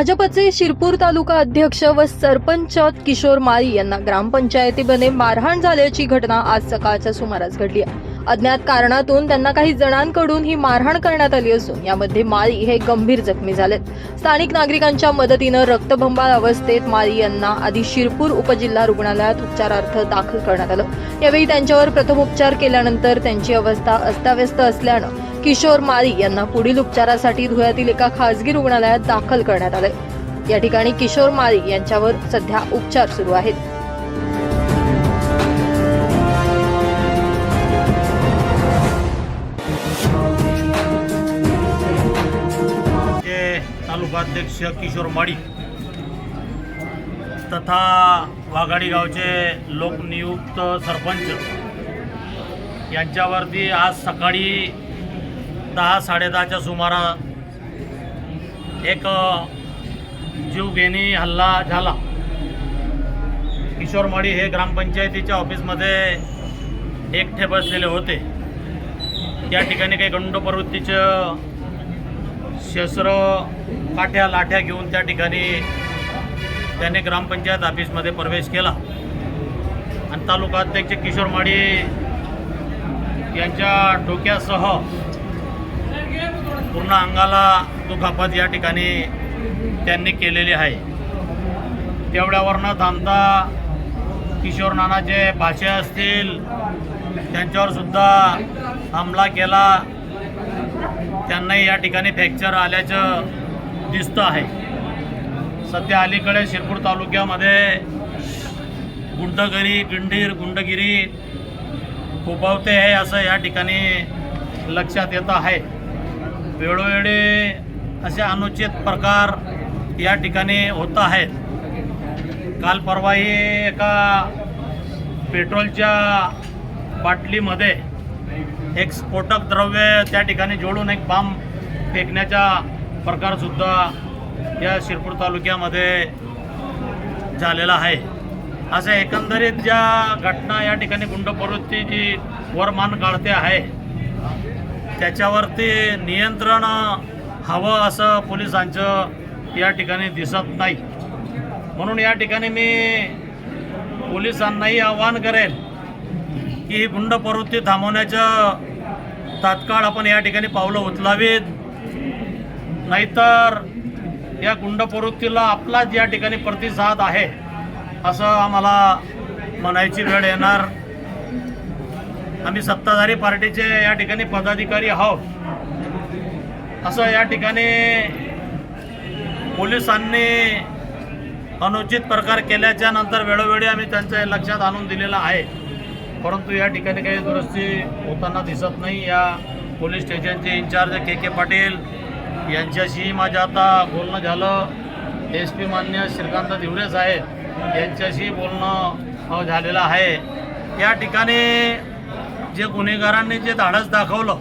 भाजपचे शिरपूर तालुका अध्यक्ष व सरपंच किशोर माळी यांना ग्रामपंचायतीमध्ये मारहाण झाल्याची घटना आज सकाळच्या सुमारास घडली आहे. अज्ञात कारणातून त्यांना काही जणांकडून ही मारहाण करण्यात आली असून यामध्ये माळी हे गंभीर जखमी झालेत. स्थानिक नागरिकांच्या मदतीनं रक्तभंबाळ अवस्थेत माळी यांना आधी शिरपूर उपजिल्हा रुग्णालयात उपचारार्थ दाखल करण्यात आलं. यावेळी त्यांच्यावर प्रथमोपचार केल्यानंतर त्यांची अवस्था अस्ताव्यस्त असल्यानं किशोर माळी यांना पुढील उपचारासाठी धुळ्यातील एका खासगी रुग्णालयात दाखल करण्यात आले या ठिकाणी किशोर माळी यांच्यावर सध्या उपचार सुरू आहेत. तालुकाध्यक्ष किशोर माळी तथा वाघाडी गावचे लोकनियुक्त सरपंच यांच्यावरती आज सकाळी दहा साडेदहाच्या सुमारा एक जीवघेणी हल्ला झाला. किशोरमाडी हे ग्रामपंचायतीच्या ऑफिसमध्ये एकटे बसलेले होते. त्या ठिकाणी काही गंड प्रवृत्तीचं शस्त्र काठ्या लाठ्या घेऊन त्या ठिकाणी त्याने ग्रामपंचायत ऑफिसमध्ये प्रवेश केला. आणि तालुका अध्यक्ष किशोर माडी यांच्या डोक्यासह पूर्ण अंगाला दुखापत या ठिकाणी त्यांनी केलेली आहे. तेवढ्यावर न थांबता किशोर नानाचे भाषे असतील त्यांच्यावर सुद्धा हमला केला. त्यांनाही या ठिकाणी फ्रॅक्चर आल्याचं दिसतं आहे. सध्या अलीकडे शिरपूर तालुक्यामध्ये गुंडगिरी गिंडीर गुंडगिरी फोफावते आहे असं या ठिकाणी लक्षात येतं आहे. वेळोवेळी असे अनुचित प्रकार या ठिकाणी होत आहेत. काल परवाही एका पेट्रोलच्या बाटलीमध्ये एक स्फोटक द्रव्य त्या ठिकाणी जोडून एक बांब फेकण्याचा प्रकारसुद्धा या शिरपूर तालुक्यामध्ये झालेला आहे. असं एकंदरीत ज्या घटना या ठिकाणी गुंड प्रवृत्ती जी वरमान काढते आहे त्याच्यावरती नियंत्रण हवं असं पोलिसांचं या ठिकाणी दिसत नाही. म्हणून या ठिकाणी मी पोलिसांनाही आवाहन करेल की ही गुंड प्रवृत्ती थांबवण्याचं तात्काळ आपण या ठिकाणी पावलं उचलावीत. नाहीतर या गुंड प्रवृत्तीला आपलाच या ठिकाणी प्रतिसाद आहे असं आम्हाला म्हणायची वेळ येणार. आम्ही सत्ताधारी पार्टीचे या ठिकाणी पदाधिकारी आहोत. असं या ठिकाणी पोलिसांनी अनुचित प्रकार केल्याच्यानंतर वेळोवेळी आम्ही त्यांच्या लक्षात आणून दिलेलं आहे. परंतु या ठिकाणी काही दुरुस्ती होताना दिसत नाही. या पोलीस स्टेशनचे इन्चार्ज के के पाटील यांच्याशी माझं आता बोलणं झालं. एस पी मान्य श्रीकांत दिवरे साहेब यांच्याशी बोलणं झालेलं आहे. या ठिकाणी जे गुन्हेगारांनी जे धाडस दाखवलं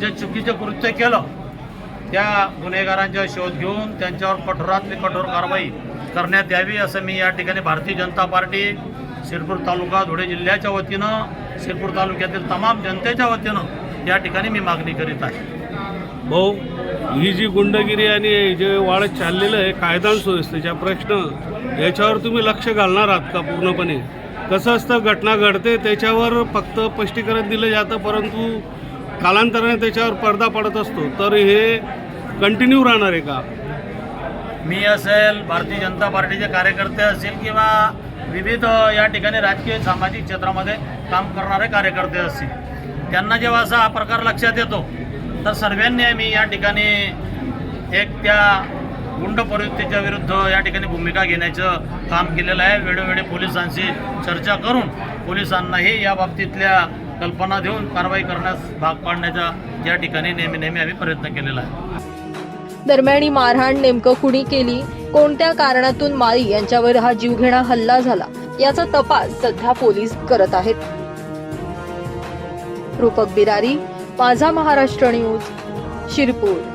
जे चुकीचं कृत्य केलं त्या गुन्हेगारांचा शोध घेऊन त्यांच्यावर कठोरातली कठोर कारवाई करण्यात यावी असं मी या ठिकाणी भारतीय जनता पार्टी शिरपूर तालुका धुळे जिल्ह्याच्या वतीनं शिरपूर तालुक्यातील तमाम जनतेच्या वतीनं या ठिकाणी मी मागणी करीत आहे. भाऊ ही जी गुंडगिरी आणि जे वाढत चाललेलं आहे कायदा सुव्यवस्थेचा प्रश्न याच्यावर तुम्ही लक्ष घालणार आहात का पूर्णपणे? कसं असतं घटना घडते त्याच्यावर फक्त स्पष्टीकरण दिलं जातं परंतु कालांतराने त्याच्यावर पडदा पडत असतो. तर हे कंटिन्यू राहणार आहे का? मी असेल भारतीय जनता पार्टीचे कार्यकर्ते असतील किंवा विविध या ठिकाणी राजकीय सामाजिक क्षेत्रामध्ये काम करणारे कार्यकर्ते असतील त्यांना जेव्हा असा हा प्रकार लक्षात येतो तर सर्वांनी मी या ठिकाणी एक त्या गुंड प्रवृत्तीच्या विरुद्ध या ठिकाणी भूमिका घेण्याचं काम केलेलं आहे. वेळोवेळी पोलिसांशी चर्चा करून पोलिसांनाही या बाबतीतल्या कल्पना देऊन कारवाई करण्यास भाग पाडण्याचा या ठिकाणी नेहमी नेहमी आम्ही प्रयत्न केलेला आहे. दरम्यान ही मारहाण नेमकं कुणी केली? कोणत्या कारणातून माळी यांच्यावर हा जीवघेणा हल्ला झाला. याचा तपास सध्या पोलीस करत आहेत. रूपक बिरारी माझा महाराष्ट्र न्यूज शिरपूर.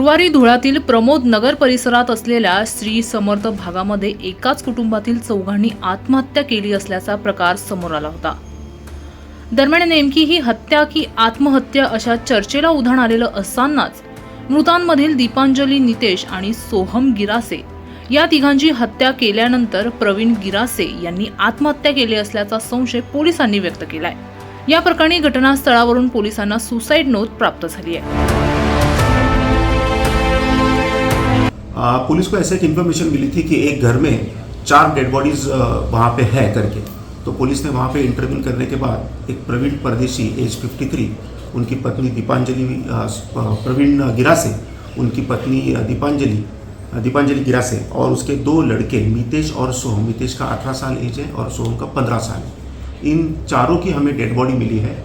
गुरुवारी धुळ्यातील प्रमोद नगर परिसरात असलेल्या श्री समर्थ भागामध्ये एकाच कुटुंबातील चौघांनी आत्महत्या केली असल्याचा प्रकार समोर आला होता. दरम्यान नेमकी ही हत्या की आत्महत्या अशा चर्चेला उधाण आलेलं असतानाच मृतांमधील दीपांजली नितेश आणि सोहम गिरासे या तिघांची हत्या केल्यानंतर प्रवीण गिरासे यांनी आत्महत्या केली असल्याचा संशय पोलिसांनी व्यक्त केलाय. या प्रकरणी घटनास्थळावरून पोलिसांना सुसाईड नोट प्राप्त झाली आहे. पुलिस को ऐसे एक इन्फॉर्मेशन मिली थी कि एक घर में चार डेड बॉडीज वहाँ पे है करके। तो पुलिस ने वहाँ पे इंटरव्यू करने के बाद एक प्रवीण परदेशी एज 53 उनकी पत्नी दीपांजलि प्रवीण गिरासे, उनकी पत्नी दीपांजलि दीपांजलि गिरासे और उसके दो लड़के, मितेश और सोहम। मितेश का 18 साल एज है और सोहम का 15 साल इन चारों की हमें डेड बॉडी मिली है।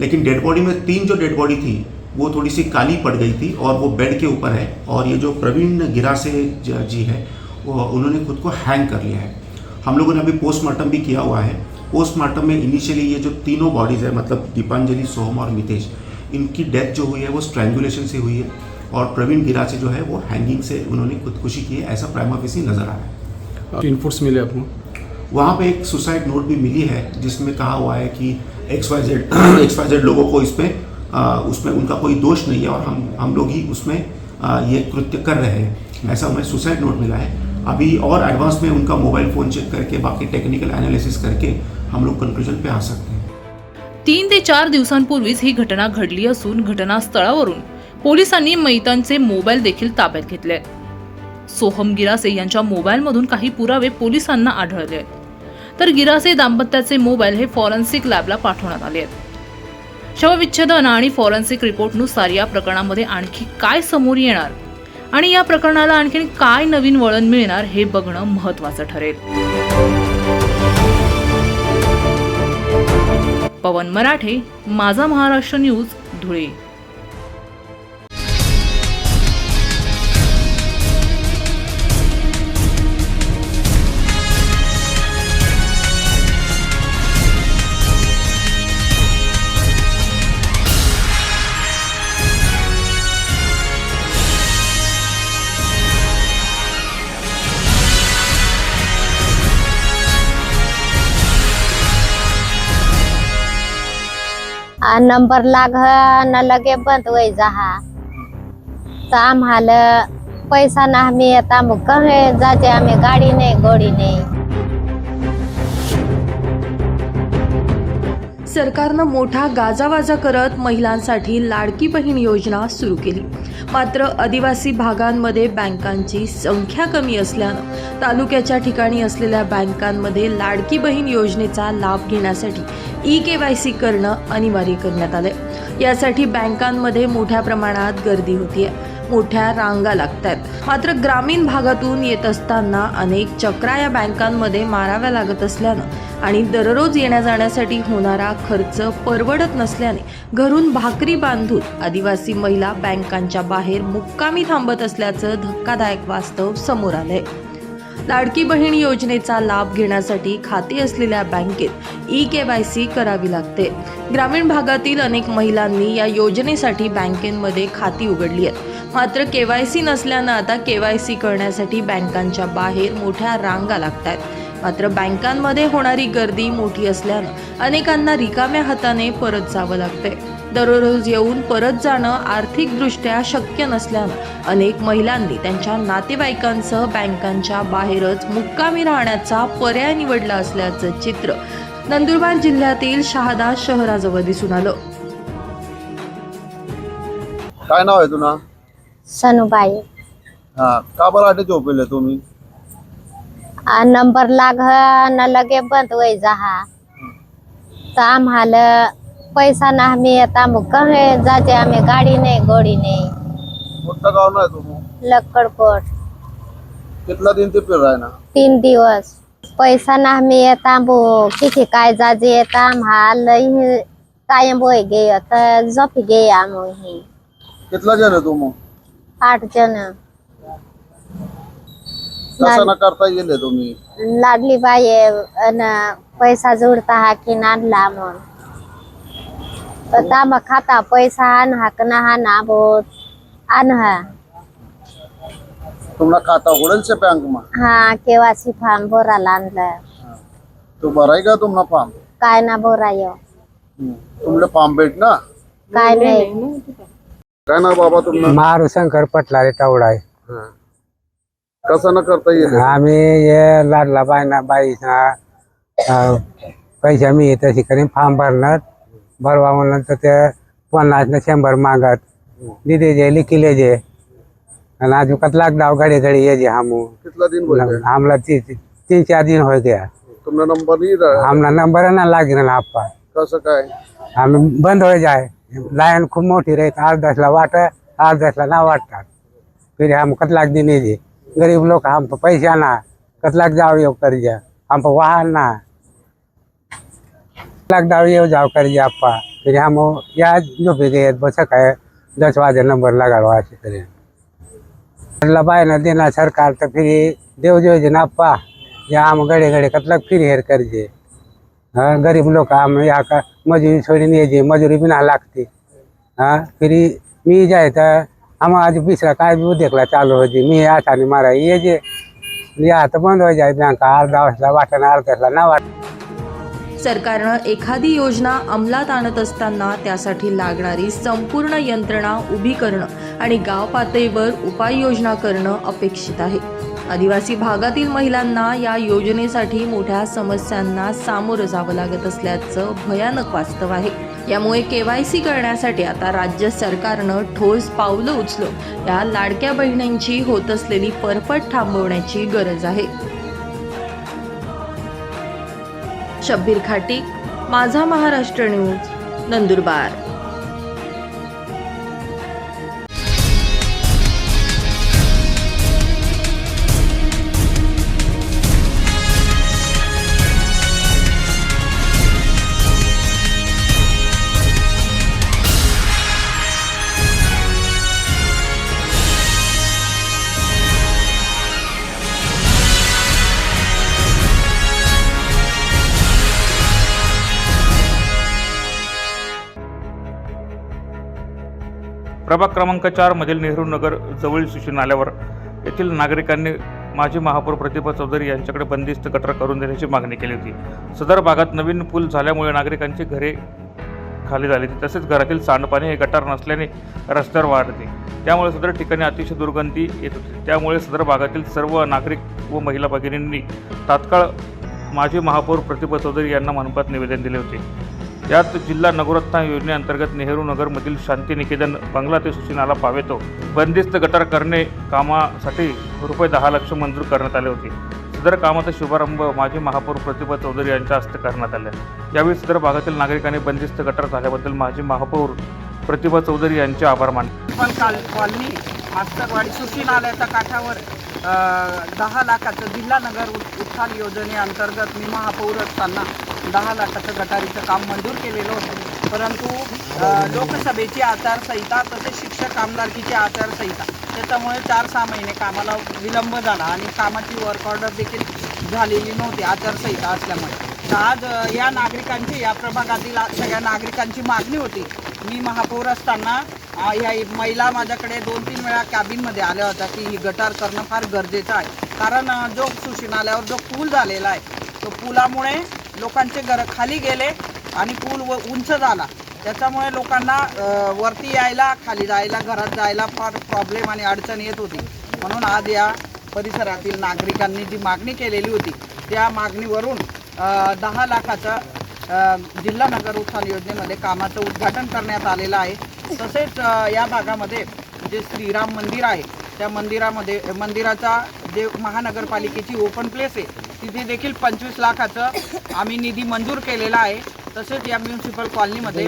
लेकिन डेड बॉडी में तीन जो डेड बॉडी थी वो थोड़ी सी काली पड़ गई थी और वो बेड के ऊपर है। और ये जो प्रवीण गिरा से जी है वो उन्होंने खुद को हैंग कर लिया है। हम लोगों ने अभी पोस्टमार्टम भी किया हुआ है। पोस्टमार्टम में इनिशियली ये जो तीनों बॉडीज़ है मतलब दीपांजलि सोहम और मितेश इनकी डेथ जो हुई है वो स्ट्रैंगुलेशन से हुई है। और प्रवीण गिरा से जो है वो हैंगिंग से उन्होंने खुदकुशी की है ऐसा प्राइमाफेसी नज़र आ रहा है। इनपुट्स मिले आपको? वहाँ पे एक सुसाइड नोट भी मिली है जिसमें कहा हुआ है कि X Y Z X Y Z लोगों को इसमें आ, उसमें उनका कोई दोष नहीं है और हम हम लोग ही उसमें ये कृत्य कर रहे हैं। ऐसा हमें सुसाइड नोट मिला है। अभी और एडवांस में उनका मोबाइल फ़ोन चेक करके बाकी टेक्निकल एनालिसिस करके हम लोग कंक्लूजन पे आ सकते हैं। तीन ते चार दिवसांपूर्वीच ही घटना घडली असून घटनास्थळावरून पोलिसांनी मैतांचे मोबाईल देखील ताब्यात घेतले. सोहम गिरासे यांच्या मोबाईलमधून काही पुरावे पोलिसांना आढळले. आहेत तर गिरासे दाम्पत्याचे मोबाईल हे फॉरेन्सिक लॅबला पाठवण्यात आले आहेत. शवविच्छेदन आणि फॉरेन्सिक रिपोर्टनुसार या प्रकरणामध्ये आणखी काय समोर येणार? आणि या प्रकरणाला आणखी काय नवीन वळण मिळणार हे बघणं महत्वाचं ठरेल. पवन मराठे माझा महाराष्ट्र न्यूज धुळे. आ नंबर लाग न लगे बंद होई जाहा। तर आम्हाला पैसा ना आम्ही आता मग कहे जाते आम्ही गाडी नाही गोडी नाही। सरकारनं मोठा गाजावाजा करत महिलांसाठी लाडकी बहीण योजना सुरू केली. मात्र आदिवासी भागांमध्ये बँकांची संख्या कमी असल्यानं तालुक्याच्या ठिकाणी असलेल्या बँकांमध्ये लाडकी बहीण योजनेचा लाभ घेण्यासाठी ई के वाय सी करणं अनिवार्य करण्यात आलं यासाठी बँकांमध्ये मोठ्या प्रमाणात गर्दी होती आहे मोठ्या रांगा लागत आहेत मात्र ग्रामीण भागातून येत असताना अनेक चक्रा या बँकांमध्ये माराव्या लागत असल्यानं आणि दररोज येण्या जाण्यासाठी होणारा खर्च परवडत नसल्याने घरून भाकरी बांधून आदिवासी महिला बँकांच्या बाहेर मुक्कामी थांबत असल्याचं धक्कादायक वास्तव समोर आलंय. लाडकी बहीण योजनेचा लाभ घेण्यासाठी खाते असलेल्या बँकेत ई के वाय सी करावी लागते. ग्रामीण भागातील अनेक महिलांनी या योजनेसाठी बँकेमध्ये खाती उघडली आहेत. मात्र के वाय सी नसल्यानं आता के वाय सी करण्यासाठी बँकांच्या बाहेर मोठ्या रांगा लागत आहेत मात्र बँकांमध्ये होणारी गर्दी मोठी असल्यानं अनेकांना रिकाम्या हाताने परत जावं लागतंय. दररोज येऊन परत जाणं आर्थिकदृष्ट्या शक्य नसल्यानं अनेक महिलांनी त्यांच्या नातेवाईकांसह बँकांच्या बाहेरच मुक्कामी राहण्याचा पर्याय निवडला असल्याचं चित्र नंदुरबार जिल्ह्यातील शहादा शहराजवळ दिसून आलं. काय नाव आहे तुला सनुबाई. हा का बरं आटे झोपेले तुम्ही? आ नंबर लाग न लगे बंद होई जहा तर आम्हाला पैसा ना आम्ही आता मग कहे जाते आम्ही गाडी नाही गोडी नाही कोणतं गाव नाही तुम्ही लक्कडकोट कितला दिन ते फिर आहे ना तीन दिवस पैसा ना आम्ही येता बो किती काय जाजे येता आम्हाला कायम बोय गे तर झोपी गे आम्ही कितला जण आहे तुम्ही आठ जण कसं ना करता गेले तुम्ही लाडली बाई अन पैसा जोडता हा की नाडला मग तांबा खाता पैसा आण हाक ना हा ना बोत आन है तुम्हाला खाता उघडेल से बैंक में हाँ केवासी फार्म बोरा लानलं तो भराई का तुम्हाला फॉर्म काय ना बोरायो तुमले फॉर्म भेट ना काय नाही काय ना बाबा तुम्हाला मारू शंकर पटलारे टावडा आहे कसं न करता येईल आम्ही हे लाडला बायना बाईना अं, पैसे मी तशी करीन फॉर्म भरणार भरवा म्हणलं तर ते पन्नास न शंभर मागत. दिदे जे लिखिले जे. आणि अजून लाख डाव घडी घडी ये जे हमू. कितना दिन बोल गए हमला ती तीन चार दिन हो गया. तुमने नंबर नहीं रहा हमला नंबर ना लागेल ना आप्पा कसं काय? आम्ही बंद हो जाय. लाईन खूप मोठी राहत आठ दसला वाट आठ दसला ना वाटतात. फिर हम कतलाक दिन जे. गरीब लोक हम पैसा ना कतलाक जाओ येऊ कर्जा. हम वाहन ना. लाख जाओ येऊ जाओ कर्जा अप्पा फिर हम या झोपे गए बस काय? दस वाजे नंबर लगाडो असे करेन म्हटलं बाय ना देना सरकार तर फिर. देव देव ना अप्पा या हम गडे गडे कतलाक फिर हेर करजे हा गरीब लोक आम या का मजुरी सोडून जे मजुरी बिना लागती. हा फिरी. मी जाय तर आम्हा आज बिसरा काय बी उद्योगला चालू होती. मी आठाने मारा यायचे. या तर बंद हो जाय बँका. अर्धा वाजला वाटाणा अर्धा वाजला ना वाट सरकारनं एखादी योजना अंमलात आणत असताना त्यासाठी लागणारी संपूर्ण यंत्रणा उभी करणं आणि गाव पातळीवर उपाययोजना करणं अपेक्षित आहे. आदिवासी भागातील महिलांना या योजनेसाठी मोठ्या समस्यांना सामोरं जावं लागत असल्याचं भयानक वास्तव आहे. यामुळे के वाय सी करण्यासाठी आता राज्य सरकारनं ठोस पावलं उचलून या लाडक्या बहिणींची होत असलेली परफट थांबवण्याची गरज आहे. शब्बीर खाटीक माझा महाराष्ट्र न्यूज नंदुरबार. प्रभाग क्रमांक चार मधील नेहरू नगर जवळील सुशी नाल्यावर येथील नागरिकांनी माजी महापौर प्रतिभा चौधरी यांच्याकडे बंदिस्त गटर करून देण्याची मागणी केली होती. सदर भागात नवीन पूल झाल्यामुळे नागरिकांची घरे खाली झाली होती. तसेच घरातील सांडपाणी हे गटार नसल्याने रस्त्यावर वाढते त्यामुळे सदर ठिकाणी अतिशय दुर्गंधी येत होती. त्यामुळे सदर भागातील सर्व नागरिक व महिला भगिनींनी तात्काळ माजी महापौर प्रतिभा चौधरी यांना मनपात निवेदन दिले होते. यात जिल्हा नगरोत्थान योजनेअंतर्गत नेहरू नगरमधील शांती निकेतन बंगला ते सुशिनाला पावेतो. बंदिस्त गटार करणे कामासाठी रुपये दहा लक्ष मंजूर करण्यात आले होते. सदर कामाचा शुभारंभ माजी महापौर प्रतिभा चौधरी यांच्या हस्ते करण्यात आला. यावेळी सदर भागातील नागरिकांनी बंदिस्त गटार झाल्याबद्दल माजी महापौर प्रतिभा चौधरी यांचे आभार मानले. पण काल कॉलनी मास्तरवाडी सुशी नाल्याच्या काठावर दहा लाखाचं जिल्हा नगर उत्थान योजनेअंतर्गत मी महापौर असताना दहा लाखाचं गटारीचं काम मंजूर केलेलं होतं. परंतु लोकसभेची आचारसंहिता तसेच शिक्षक आमदारकीची आचारसंहिता त्याच्यामुळे चार सहा महिने कामाला विलंब झाला आणि कामाची वर्क ऑर्डर देखील झालेली नव्हती आचारसंहिता असल्यामुळे. तर आज या नागरिकांची या प्रभागातील सगळ्या नागरिकांची मागणी होती. मी महापौर असताना या ह्या महिला माझ्याकडे दोन तीन वेळा कॅबिनमध्ये आल्या होत्या की ही गटार करणं फार गरजेचं आहे. कारण जो सुशिनाल्यावर जो पूल झालेला आहे तो पुलामुळे लोकांचे घर खाली गेले आणि पूल व उंच झाला. त्याच्यामुळे लोकांना वरती यायला खाली जायला घरात जायला फार प्रॉब्लेम आणि अडचण येत होती. म्हणून आज या परिसरातील नागरिकांनी जी मागणी केलेली होती त्या मागणीवरून दहा लाखाचं जिल्हा नगर उत्थान योजनेमध्ये कामाचं उद्घाटन करण्यात आलेलं आहे. तसेच या भागामध्ये जे श्रीराम मंदिर आहे त्या मंदिरामध्ये मंदिराचा जे महानगरपालिकेची ओपन प्लेस आहे तिथे देखील पंचवीस लाखाचं आम्ही निधी मंजूर केलेला आहे. तसेच या म्युन्सिपल कॉलनीमध्ये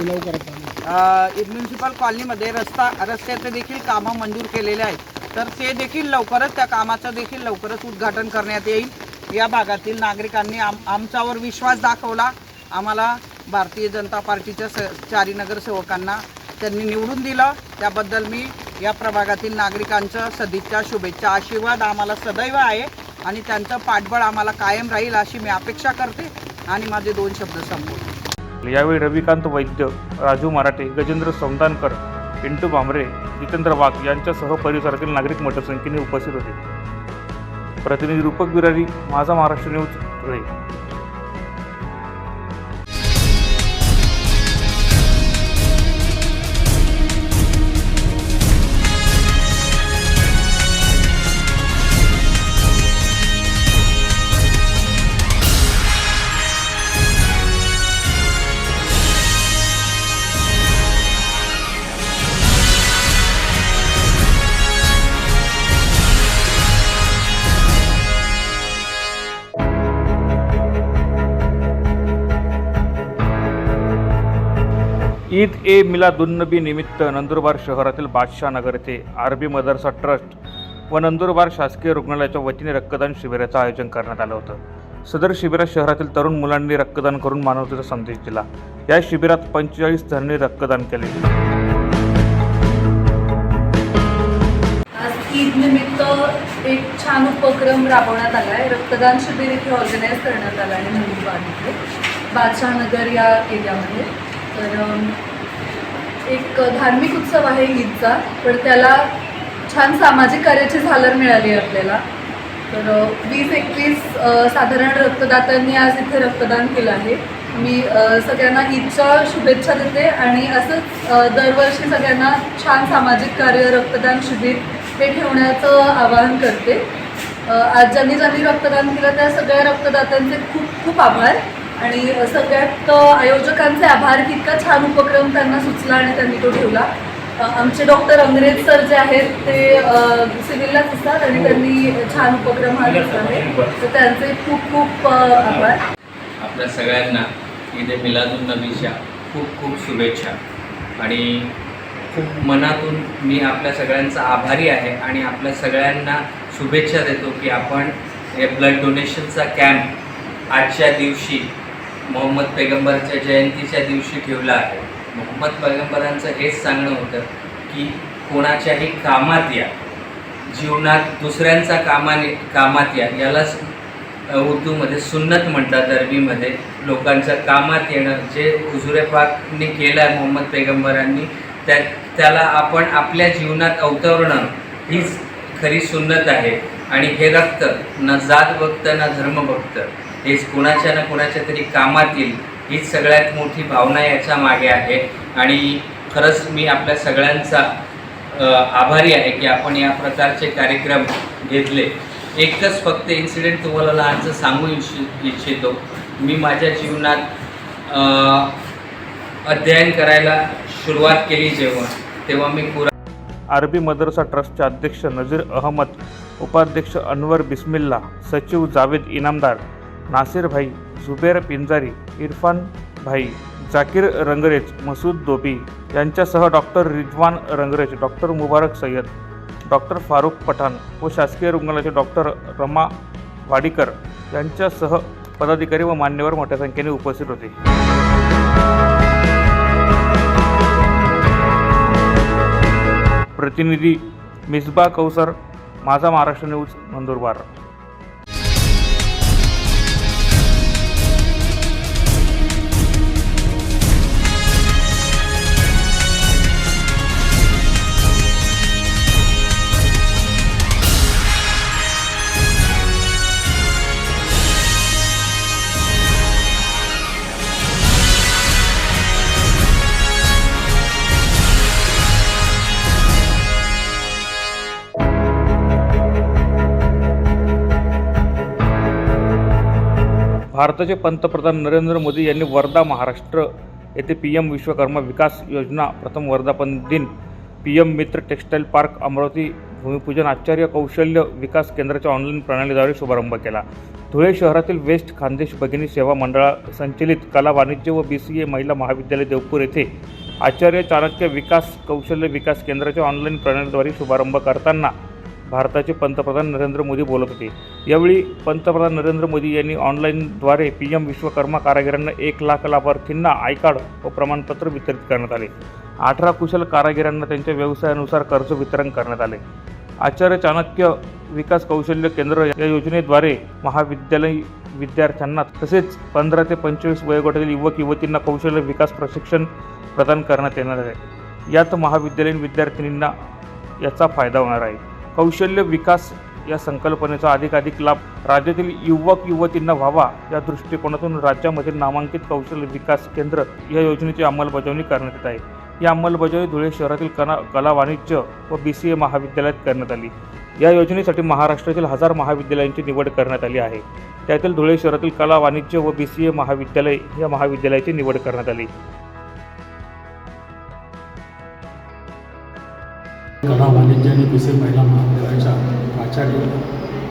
म्युन्सिपल कॉलनीमध्ये रस्ता रस्त्याचे देखील कामं मंजूर केलेले आहेत. तर ते देखील लवकरच त्या कामाचं देखील लवकरच उद्घाटन करण्यात येईल. या भागातील नागरिकांनी आम आमच्यावर विश्वास दाखवला. आम्हाला भारतीय जनता पार्टीच्या स चारी नगरसेवकांना त्यांनी निवडून दिलं. त्याबद्दल मी या प्रभागातील नागरिकांचं सदिच्छा शुभेच्छा आशीर्वाद आम्हाला सदैव आहे. आणि त्यांचं पाठबळ आम्हाला कायम राहील अशी मी अपेक्षा करते आणि माझे दोन शब्द संपवतो. यावेळी रविकांत वैद्य राजू मराठे गजेंद्र सौंदानकर पिंटू भांबरे जितेंद्र वाघ यांच्यासह परिसरातील नागरिक मोठ्या संख्येने उपस्थित होते. प्रतिनिधी रूपक बिरारी माझा महाराष्ट्र न्यूज धुळे ईद ए मिलादुन्नबी निमित्त नंदुरबार शहरातील बादशाह नगर येथे आरबी मदरसा ट्रस्ट व नंदुरबार शासकीय रुग्णालयाच्या वतीने रक्तदान शिबिराचं आयोजन करण्यात आलं होतं. सदर शिबिरात शहरातील तरुण मुलांनी रक्तदान करून मानवतेचा संदेश दिला. या शिबिरात पंचेचाळीस जणांनी रक्तदान केले. आज ईद निमित्त एक छान उपक्रम राबवण्यात आला आहे. रक्तदान शिबिर इथे ऑर्गनाईज करण्यात आलं आहे नंदुरबार इथे. बादशाह नगर या एरियामध्ये तर एक धार्मिक उत्सव आहे ईदचा पण त्याला छान सामाजिक कार्याची झालर मिळाली आपल्याला. तर वीस एकवीस साधारण रक्तदात्यांनी आज इथे रक्तदान केलं आहे. मी सगळ्यांना ईदच्या शुभेच्छा देते आणि असंच दरवर्षी सगळ्यांना छान सामाजिक कार्य रक्तदान शिबिर हे ठेवण्याचं आवाहन करते. आज ज्यांनी ज्यांनी रक्तदान केलं त्या सगळ्या रक्तदात्यांचे खूप खूप आभार. आणि सगळ्यात आयोजकांचे आभार की इतका छान उपक्रम त्यांना सुचला आणि त्यांनी तो ठेवला. आमचे डॉक्टर अंग्रेज सर जे आहेत ते अ, सिव्हिललाच असतात आणि त्यांनी छान उपक्रम हा घेतला आहे. तर त्यांचे खूप खूप आभार. आपल्या सगळ्यांना ईद मिलादून नबीच्या खूप खूप शुभेच्छा. आणि खूप मनातून मी आपल्या सगळ्यांचा आभारी आहे आणि आपल्या सगळ्यांना शुभेच्छा देतो की आपण हे ब्लड डोनेशनचा कॅम्प आजच्या दिवशी मोहम्मद पैगंबरच्या जयंतीच्या दिवशी ठेवला आहे. मोहम्मद पैगंबरांचं हेच सांगणं होतं की कोणाच्याही कामात या. जीवनात दुसऱ्यांचा कामाने कामात या. यालाच उर्दूमध्ये सुन्नत म्हणतात अरबीमध्ये. लोकांच्या कामात येणं जे हुजुरेफाकने केलं आहे मोहम्मद पैगंबरांनी त्या त्याला आपण आपल्या जीवनात अवतरणं हीच खरी सुन्नत आहे. आणि हे रक्त न जात बघतं ना धर्म बघतं हेच कुणाच्या ना कुणाच्या तरी कामात येईल हीच सगळ्यात मोठी भावना याच्या मागे आहे. आणि खरंच मी आपल्या सगळ्यांचा आभारी आहे की आपण या प्रकारचे कार्यक्रम घेतले. एकच फक्त इन्सिडेंट तुम्हाला लहानचं सांगू इच्छि इच्छितो. मी माझ्या जीवनात अध्ययन करायला सुरुवात केली जेव्हा तेव्हा मी कुरा आरबी मदरसा ट्रस्टचे अध्यक्ष नजीर अहमद उपाध्यक्ष अनवर बिस्मिल्ला सचिव जावेद इनामदार नासिर भाई झुबेर पिंजारी इरफान भाई जाकीर रंगरेज मसूद दोबी यांच्यासह doctor Rizwan Rangrez doctor Mubarak Sayyed doctor Farooq Pathan व शासकीय रुग्णालयाचे डॉक्टर रमा वाडीकर यांच्यासह पदाधिकारी व मान्यवर मोठ्या संख्येने उपस्थित होते. प्रतिनिधी मिसबा कौसर माझा महाराष्ट्र न्यूज नंदुरबार. भारताचे पंतप्रधान नरेंद्र मोदी यांनी वर्धा महाराष्ट्र येथे पी एम विश्वकर्मा विकास योजना प्रथम वर्धापन दिन P M Mitra textile park Amravati भूमिपूजन आचार्य कौशल्य विकास केंद्राच्या ऑनलाईन प्रणालीद्वारे शुभारंभ केला. धुळे शहरातील वेस्ट खानदेश भगिनी सेवा मंडळा संचलित कला वाणिज्य व बी सी ए महिला महाविद्यालय देवपूर येथे आचार्य चाणक्य विकास कौशल्य विकास केंद्राच्या ऑनलाईन प्रणालीद्वारे शुभारंभ करताना भारताचे पंतप्रधान नरेंद्र मोदी बोलत होते. यावेळी पंतप्रधान नरेंद्र मोदी यांनी ऑनलाईनद्वारे पी एम विश्वकर्मा कारागिरांना एक लाख लाभार्थींना आय कार्ड व प्रमाणपत्र वितरित करण्यात आले. अठरा कुशल कारागिरांना त्यांच्या व्यवसायानुसार कर्ज वितरण करण्यात आले. आचार्य चाणक्य विकास कौशल्य केंद्र या योजनेद्वारे महाविद्यालय विद्यार्थ्यांना तसेच पंधरा ते पंचवीस वयोगटातील युवक युवतींना कौशल्य विकास प्रशिक्षण प्रदान करण्यात येणार आहे. यात महाविद्यालयीन विद्यार्थिनींना याचा फायदा होणार आहे. कौशल्य विकास या संकल्पनेचा अधिकाधिक लाभ राज्यातील युवक युवतींना व्हावा या दृष्टिकोनातून राज्यामधील नामांकित कौशल्य विकास केंद्र या योजनेची अंमलबजावणी करण्यात येत आहे. या अंमलबजावणी धुळे शहरातील कला कला वाणिज्य व बी सी ए महाविद्यालयात करण्यात आली. या योजनेसाठी महाराष्ट्रातील हजार महाविद्यालयांची निवड करण्यात आली आहे. त्यातील धुळे शहरातील कला वाणिज्य व बी सी ए महाविद्यालय या महाविद्यालयाची निवड करण्यात आली. कला वाणिज्य आणि विषय महिला महाविद्यालयाच्या प्राचार्य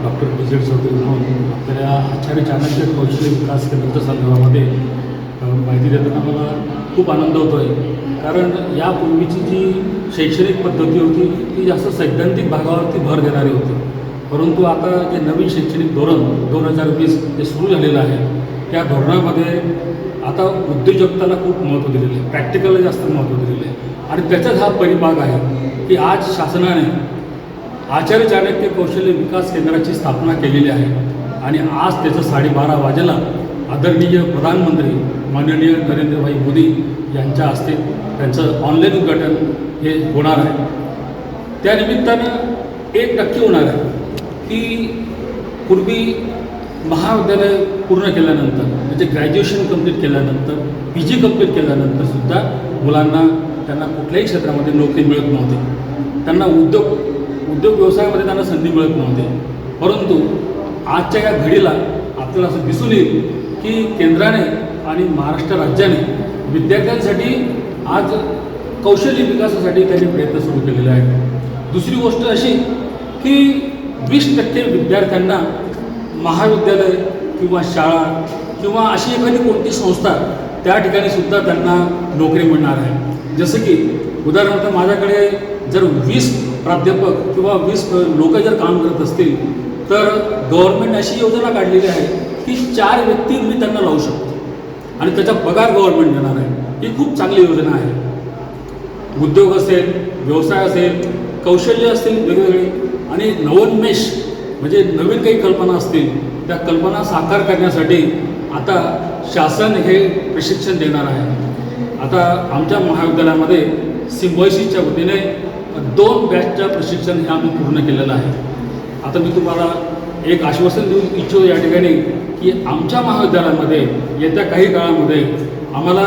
डॉक्टर पी जेड चौधरी म्हणून आपल्या आचार्य चाणक्य कौशल्य विकास केंद्राच्या संदर्भामध्ये माहिती देताना मला खूप आनंद होतो आहे कारण यापूर्वीची जी शैक्षणिक पद्धती होती ती जास्त सैद्धांतिक भागावरती भर देणारी होती. परंतु आता जे नवीन शैक्षणिक धोरण दोन हजार वीस जे सुरू झालेलं आहे त्या धोरणामध्ये आता उद्योजकताला खूप महत्त्व दिलेलं आहे. प्रॅक्टिकलला जास्त महत्त्व दिलेलं आहे. आणि त्याचाच हा परिभाग आहे. की आज शासनाने आचार्य चाणक्य कौशल्य विकास केंद्राची स्थापना केलेली आहे. आणि आज त्याचं साडेबारा वाजेला आदरणीय प्रधानमंत्री माननीय नरेंद्रभाई मोदी यांच्या हस्ते त्यांचं ऑनलाईन उद्घाटन हे होणार आहे. त्यानिमित्तानं एक नक्की होणार आहे की पूर्वी महाविद्यालय पूर्ण केल्यानंतर म्हणजे ग्रॅज्युएशन कंप्लीट केल्यानंतर पी जी कंप्लीट केल्यानंतर सुद्धा मुलांना त्यांना कुठल्याही क्षेत्रामध्ये नोकरी मिळत नव्हती. त्यांना उद्योग उद्योग व्यवसायामध्ये त्यांना संधी मिळत नव्हती. परंतु आजच्या या घडीला आपल्याला असं दिसून येईल की केंद्राने आणि महाराष्ट्र राज्याने विद्यार्थ्यांसाठी आज कौशल्य विकासासाठी त्यांनी प्रयत्न सुरू केलेले आहेत. दुसरी गोष्ट अशी की वीस टक्के विद्यार्थ्यांना महाविद्यालय किंवा शाळा किंवा अशी एखादी कोणती संस्था त्या ठिकाणी सुद्धा त्यांना नोकरी मिळणार आहे. जसं की उदाहरणार्थ माझ्याकडे जर वीस प्राध्यापक किंवा वीस लोक जर काम करत असतील तर गव्हर्नमेंट अशी योजना काढलेली आहे की चार व्यक्ती मी त्यांना लावू शकतो. आणि त्याचा पगार गव्हर्नमेंट देणार आहे. ही खूप चांगली योजना आहे. उद्योग असेल व्यवसाय असेल कौशल्य असतील वेगवेगळे आणि नवोन्मेष म्हणजे नवीन काही कल्पना असतील त्या कल्पना साकार करण्यासाठी आता शासन हे प्रशिक्षण देणार आहे. आता आमच्या महाविद्यालयामध्ये सिम्बॉयसिसच्या वतीने दोन बॅचचं प्रशिक्षण हे आम्ही पूर्ण केलेलं आहे. आता मी तुम्हाला एक आश्वासन देऊ इच्छितो या ठिकाणी की आमच्या महाविद्यालयामध्ये येत्या काही काळामध्ये आम्हाला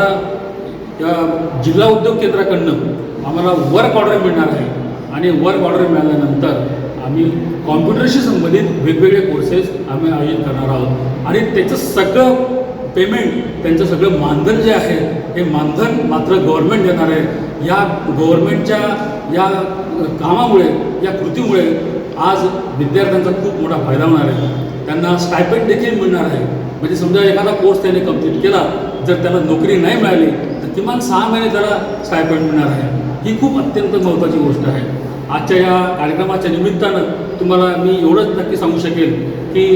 जिल्हा उद्योग केंद्राकडनं आम्हाला वर्क ऑर्डर मिळणार आहे. आणि वर्क ऑर्डर मिळाल्यानंतर आम्ही कॉम्प्युटरशी संबंधित वेगवेगळे कोर्सेस आम्ही आयोजित करणार आहोत. आणि त्याचं सगळं पेमेंट त्यांचं सगळं मानधन जे आहे हे मानधन मात्र गव्हर्नमेंट देणार आहे. या गव्हर्नमेंटच्या या कामामुळे या कृतीमुळे आज विद्यार्थ्यांचा खूप मोठा फायदा होणार आहे. त्यांना स्टायपेंट देखील मिळणार आहे. म्हणजे समजा एखादा कोर्स त्याने कंप्लीट केला जर त्याला नोकरी नाही मिळाली तर किमान सहा महिने त्याला स्टायपेंट मिळणार आहे. ही खूप अत्यंत महत्त्वाची गोष्ट आहे. आजच्या या कार्यक्रमाच्या निमित्तानं तुम्हाला मी एवढंच नक्की सांगू शकेल की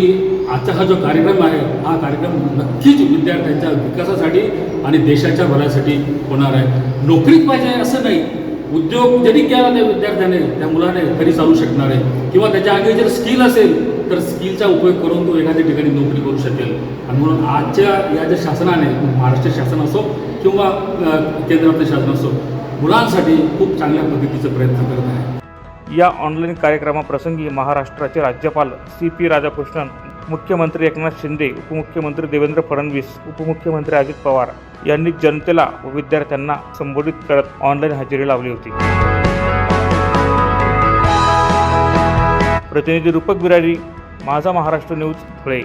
आजचा हा जो कार्यक्रम आहे हा कार्यक्रम नक्कीच विद्यार्थ्यांच्या विकासासाठी आणि देशाच्या भल्यासाठी होणार आहे. नोकरीच पाहिजे असं नाही. उद्योग जरी केला त्या विद्यार्थ्याने त्या मुलाने तरी चालू शकणार आहे. किंवा त्याच्या आगे जर स्किल असेल तर स्किलचा उपयोग करून तो एखाद्या ठिकाणी नोकरी करू शकेल. आणि म्हणून आजच्या या ज्या शासनाने महाराष्ट्र शासन असो किंवा केंद्रातलं शासन असो मुलांसाठी खूप चांगल्या पद्धतीचा प्रयत्न करत आहे. या ऑनलाईन कार्यक्रमाप्रसंगी महाराष्ट्राचे राज्यपाल सी पी राधाकृष्णन मुख्यमंत्री एकनाथ शिंदे उपमुख्यमंत्री देवेंद्र फडणवीस उपमुख्यमंत्री अजित पवार यांनी जनतेला व विद्यार्थ्यांना संबोधित करत ऑनलाईन हजेरी लावली होती. प्रतिनिधी रूपक बिरारी माझा महाराष्ट्र न्यूज धुळे.